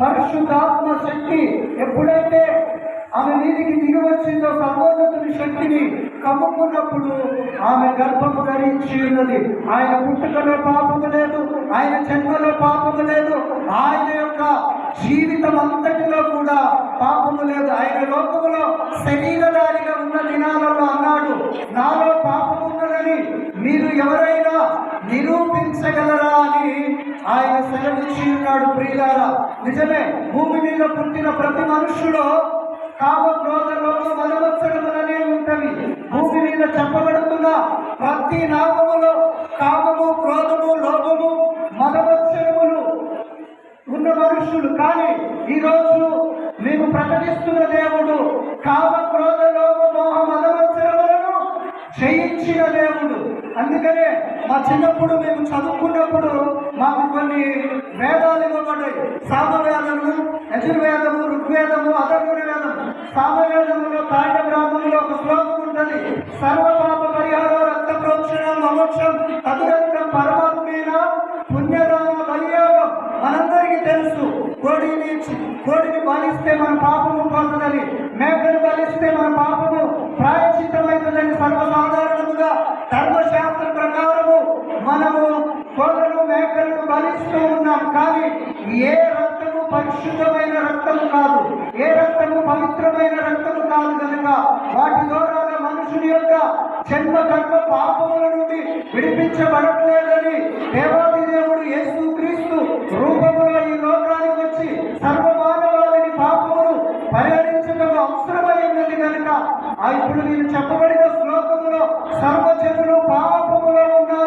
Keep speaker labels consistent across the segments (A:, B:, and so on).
A: పరిశుద్ధాత్మ శక్తి ఎప్పుడైతే ఆమె మీదికి దిగి వచ్చిందో సర్వోన్నతుని శక్తిని కమ్ముకున్నప్పుడు ఆమె గర్భము ధరించి ఉన్నది. ఆయన పుట్టుకలో పాపము లేదు ఆయన జన్మలో పాపము లేదు ఆయన యొక్క జీవితం అంతటిలో కూడా పాపము లేదు. ఆయన లోకములో శరీరధారిగా ఉన్న దినాలలో అన్నాడు నా ఆయన ఉన్నాడు ప్రియులారా. నిజమే భూమి మీద పుట్టిన ప్రతి మనుష్యుడు కామ క్రోధ లోప మలవత్సరములనే ఉంటవి. భూమి మీద చెప్పబడుతున్న ప్రతి నామములో కామము క్రోధము లోపము మదవత్సరములు ఉన్న మనుషులు కానీ ఈరోజు మేము ప్రకటిస్తున్న దేవుడు కామ క్రోధ లోప మోహ మదవత్సరములను జయించిన దేవుడు. అందుకనే మా చిన్నప్పుడు మేము చదువుకున్నప్పుడు మాకు కొన్ని వేదాలు ఇవ్వబడ్డాయి. సామవేదము యజుర్వేదము ఋగ్వేదము అధర్వణ వేదము సామవేదములో తాండ ఒక శ్లోకం ఉంటుంది. సర్వపాప పరిహారం రక్త ప్రోక్షణం మమోక్షం తదురంతం పరమాత్మేన పుణ్యదాన బలియోగం. మనందరికీ తెలుసు కోడిని కోడిని బలిస్తే మన పాపము పోతుందని మేకను బలిస్తే మన పాపము ప్రాయచిత్తమవుతుందని సర్వ ఉన్నాం కానీ ఏ రక్తము పరిశుద్ధమైన రక్తము కాదు ఏ రక్తము పవిత్రమైన రక్తము కాదు కనుక వాటి ద్వారా మనుషుని యొక్క జన్మ కర్మ పాపముల నుండి విడిపించబడట్లేదని దేవాది దేవుడు యేసు క్రీస్తు రూపంలో ఈ లోకానికి వచ్చి సర్వమానవాళిని పాపములు పరిహరించడం అవసరమైనది కనుక ఇప్పుడు నేను చెప్పబడిన శ్లోకములో సర్వజనులు పాపములో ఉన్నారు.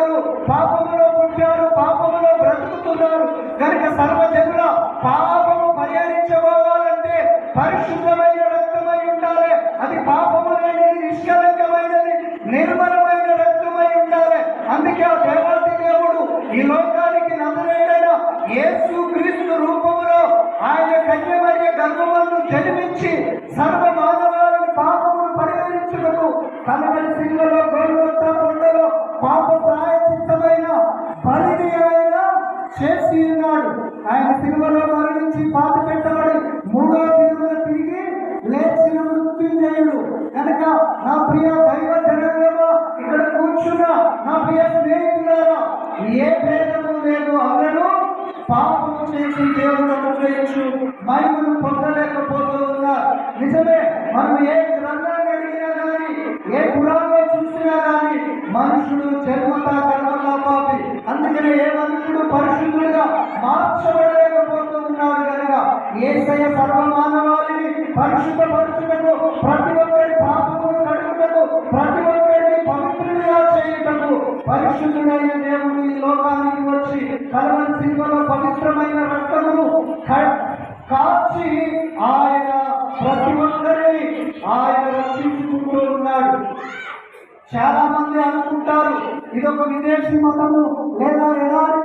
A: పరిశుద్ధమైన రక్తమై ఉండాలి. అది పాపము లేనిది నిష్కలంకమైనది నిర్మలమైన రక్తమై ఉండాలి. అందుకే ఆ దేవాది దేవుడు ఈ లోకానికి నజరేడైన యేసు క్రీస్తు రూపంలో ఆయన కన్యమర్య గర్భములను జన్మించి సర్వ మానవాలను పాపమును పరిగణించుటకు కలవరి సింగలో గోల్గొత్త కొండలో పాప ప్రాయచిత్తమైన పరిధి ఆయన చేసి ఉన్నాడు. ఆయన సిలువలో మరణించి పాత పెట్టబడి మూడో ఏ భేదము లేదు అందరూ పాపము చేసి దేవుడు అనుగ్రహించు. మహిమను పొందలేకపోతూ ఉన్నారు నిజమే మనం ఏ గ్రంథాన్ని అడిగినా కానీ ఏ పురాణంలో చూసినా కానీ మనుషుడు జన్మత కర్మలా పాపి. అందుకనే ఏ మనుషుడు పరిశుద్ధుడుగా మార్చబడలేకపోతూ ఉన్నాడు కనుక ఏసయ సర్వమానవాళిని పరిశుద్ధపరచుటకు ప్రతి వచ్చి కలవరి సిల్వలో పవిత్రమైన రక్తమును కాచి ఆయన ప్రతి ఒక్కరిని ఆయన రక్షించుకుంటూ ఉన్నాడు. చాలా మంది అనుకుంటారు ఇదొక విదేశీ మతము లేదా ఎడారి